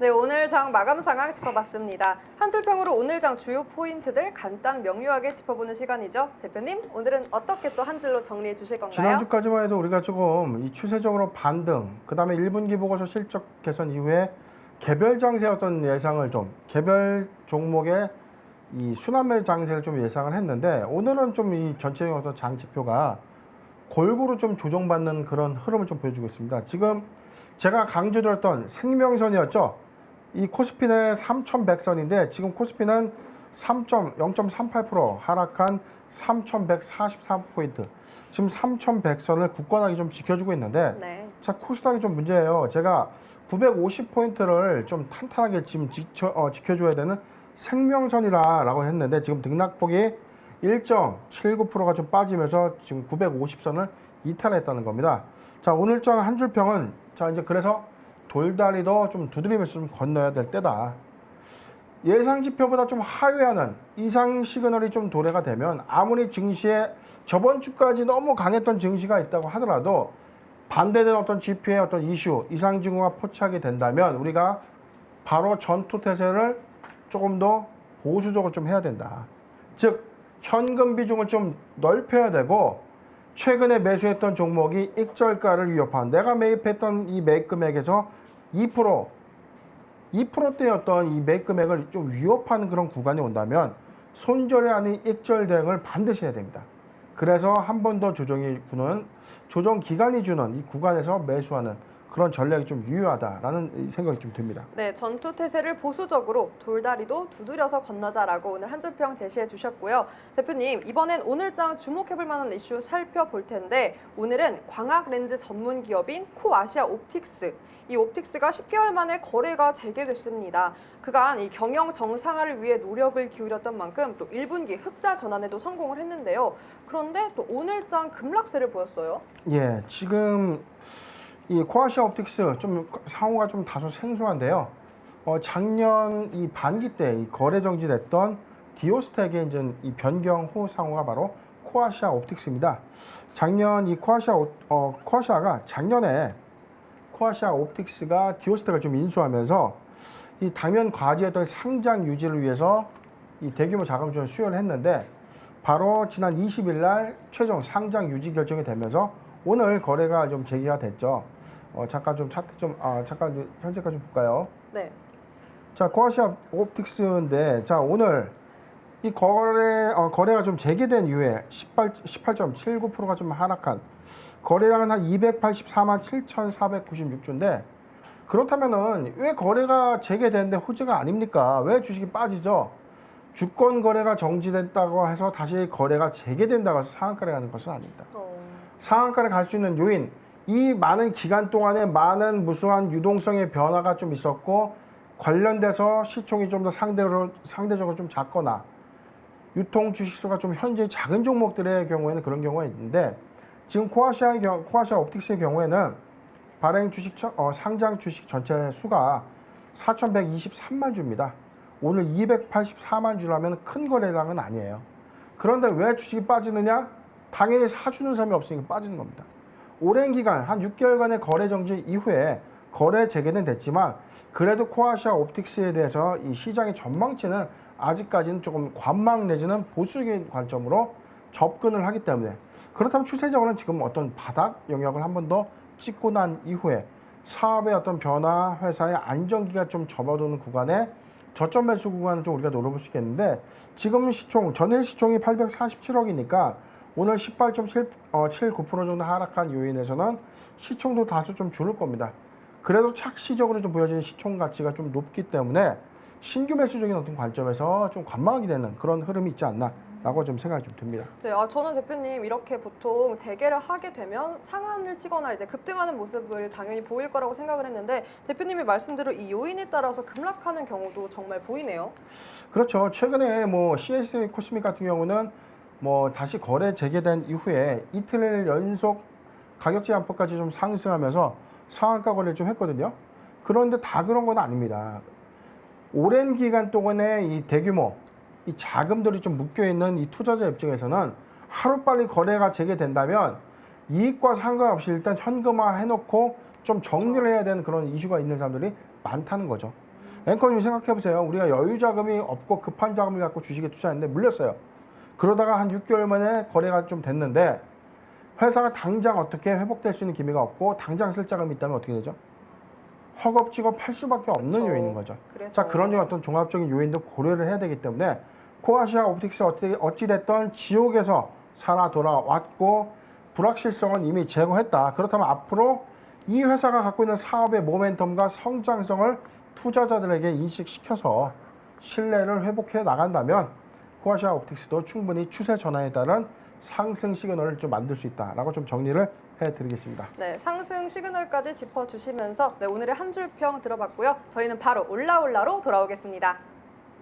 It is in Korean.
네, 오늘 장 마감 상황 짚어봤습니다. 한 줄평으로 오늘 장 주요 포인트들 간단 명료하게 짚어보는 시간이죠. 대표님, 오늘은 어떻게 또 한 줄로 정리해 주실 건가요? 지난주까지만 해도 우리가 조금 이 추세적으로 반등, 그 다음에 1분기 보고서 실적 개선 이후에 개별 장세 어떤 예상을 좀 개별 종목의 이 순환매 장세를 좀 예상을 했는데 오늘은 좀 이 전체적인 어떤 장 지표가 골고루 좀 조정받는 그런 흐름을 좀 보여주고 있습니다. 지금 제가 강조드렸던 생명선이었죠. 이 코스피는 3,100선인데 지금 코스피는 3.0.38% 하락한 3,144포인트. 지금 3,100선을 굳건하게 좀 지켜주고 있는데 네. 자 코스닥이 좀 문제예요. 제가 950포인트를 좀 탄탄하게 지금 지켜, 어, 지켜줘야 되는 생명선이라라고 했는데 지금 등락폭이 1.79%가 좀 빠지면서 지금 950선을 이탈했다는 겁니다. 자 오늘장 한 줄평은 자 이제 그래서 돌다리도 좀 두드리면서 좀 건너야 될 때다. 예상 지표보다 좀 하회하는 이상 시그널이 좀 도래가 되면 아무리 증시에 저번 주까지 너무 강했던 증시가 있다고 하더라도 반대된 어떤 지표의 어떤 이슈 이상 징후가 포착이 된다면 우리가 바로 전투 태세를 조금 더 보수적으로 좀 해야 된다. 즉 현금 비중을 좀 넓혀야 되고 최근에 매수했던 종목이 익절가를 위협한 내가 매입했던 이 매입 금액에서 2% 2%대였던 이 매입 금액을 좀 위협하는 그런 구간이 온다면 손절이 아닌 익절 대응을 반드시 해야 됩니다. 그래서 한 번 더 조정이 부는 조정 기간이 주는 이 구간에서 매수하는 그런 전략이 좀 유효하다라는 이 생각이 좀 듭니다. 네, 전투 태세를 보수적으로 돌다리도 두드려서 건너자라고 오늘 한 줄평 제시해 주셨고요. 대표님, 이번엔 오늘장 주목해볼 만한 이슈 살펴볼 텐데 오늘은 광학 렌즈 전문 기업인 코아시아 옵틱스. 이 옵틱스가 10개월 만에 거래가 재개됐습니다. 그간 이 경영 정상화를 위해 노력을 기울였던 만큼 또 1분기 흑자 전환에도 성공을 했는데요. 그런데 또 오늘장 급락세를 보였어요. 예, 지금 이 코아시아 옵틱스 좀 상호가 좀 다소 생소한데요. 어, 작년 이 반기 때 이 거래 정지됐던 디오스텍의 이제 이 변경 후 상호가 바로 코아시아 옵틱스입니다. 작년 이 코아시아 오- 어, 코아시아가 작년에 코아시아 옵틱스가 디오스텍을 좀 인수하면서 이 당면 과제였던 상장 유지를 위해서 이 대규모 자금 지원 수여를 했는데 바로 지난 20일 날 최종 상장 유지 결정이 되면서 오늘 거래가 좀 재개가 됐죠. 어, 잠깐 좀 차트 좀 아, 잠깐 좀 현재까지 좀 볼까요? 네. 자, 코아시아 옵틱스인데 자, 오늘 이 거래 어, 거래가 좀 재개된 이후에 18 18.79%가 좀 하락한 거래량은 한 284만 7,496주인데 그렇다면은 왜 거래가 재개됐는데 호재가 아닙니까? 왜 주식이 빠지죠? 주권 거래가 정지됐다고 해서 다시 거래가 재개된다고 해서 상한가를 가는 것은 아닙니다. 어, 상한가를 갈 수 있는 요인 이 많은 기간 동안에 많은 무수한 유동성의 변화가 좀 있었고 관련돼서 시총이 좀 더 상대로 상대적으로 좀 작거나 유통 주식수가 좀 현재 작은 종목들의 경우에는 그런 경우가 있는데 지금 코아시아의 경우, 코아시아 옵틱스의 경우에는 발행 주식 전- 어, 상장 주식 전체 수가 4,123만 주입니다. 오늘 284만 주라면 큰 거래량은 아니에요. 그런데 왜 주식이 빠지느냐? 당연히 사주는 사람이 없으니까 빠지는 겁니다. 오랜 기간 한 6개월간의 거래 정지 이후에 거래 재개는 됐지만 그래도 코아시아 옵틱스에 대해서 이 시장의 전망치는 아직까지는 조금 관망 내지는 보수적인 관점으로 접근을 하기 때문에 그렇다면 추세적으로는 지금 어떤 바닥 영역을 한 번 더 찍고 난 이후에 사업의 어떤 변화, 회사의 안정기가 좀 접어드는 구간에 저점 매수 구간을 좀 우리가 노려볼 수 있겠는데 지금 시총 전일 시총이 847억이니까 오늘 18.79% 정도 하락한 요인에서는 시총도 다소 좀 줄을 겁니다. 그래도 착시적으로 좀 보여지는 시총 가치가 좀 높기 때문에 신규 매수적인 어떤 관점에서 좀 관망하게 되는 그런 흐름이 있지 않나 라고 좀 생각이 좀 듭니다. 네, 아, 저는 대표님 이렇게 보통 재개를 하게 되면 상한을 치거나 이제 급등하는 모습을 당연히 보일 거라고 생각을 했는데 대표님이 말씀대로 이 요인에 따라서 급락하는 경우도 정말 보이네요. 그렇죠. 최근에 뭐 CS 코스믹 같은 경우는 뭐 다시 거래 재개된 이후에 이틀 연속 가격 제한폭까지 좀 상승하면서 상한가 거래를 좀 했거든요. 그런데 다 그런 건 아닙니다. 오랜 기간 동안에 이 대규모 이 자금들이 좀 묶여 있는 이 투자자 입장에서는 하루빨리 거래가 재개된다면 이익과 상관없이 일단 현금화 해놓고 좀 정리를 해야 되는 그런 이슈가 있는 사람들이 많다는 거죠. 앵커님 생각해 보세요. 우리가 여유 자금이 없고 급한 자금을 갖고 주식에 투자했는데 물렸어요. 그러다가 한 6개월 만에 거래가 좀 됐는데 회사가 당장 어떻게 회복될 수 있는 기미가 없고 당장 쓸 자금이 있다면 어떻게 되죠? 허겁지겁 팔 수밖에 없는 그쵸. 요인인 거죠. 그래서 자 그런 중 어떤 종합적인 요인도 고려를 해야 되기 때문에 코아시아 옵틱스 어찌, 어찌 됐던 지옥에서 살아 돌아왔고 불확실성은 이미 제거했다. 그렇다면 앞으로 이 회사가 갖고 있는 사업의 모멘텀과 성장성을 투자자들에게 인식시켜서 신뢰를 회복해 나간다면 코아시아 옵틱스도 충분히 추세 전환에 따른 상승 시그널을 좀 만들 수 있다라고 좀 정리를 해드리겠습니다. 네, 상승 시그널까지 짚어주시면서 네, 오늘의 한 줄 평 들어봤고요. 저희는 바로 올라올라로 돌아오겠습니다.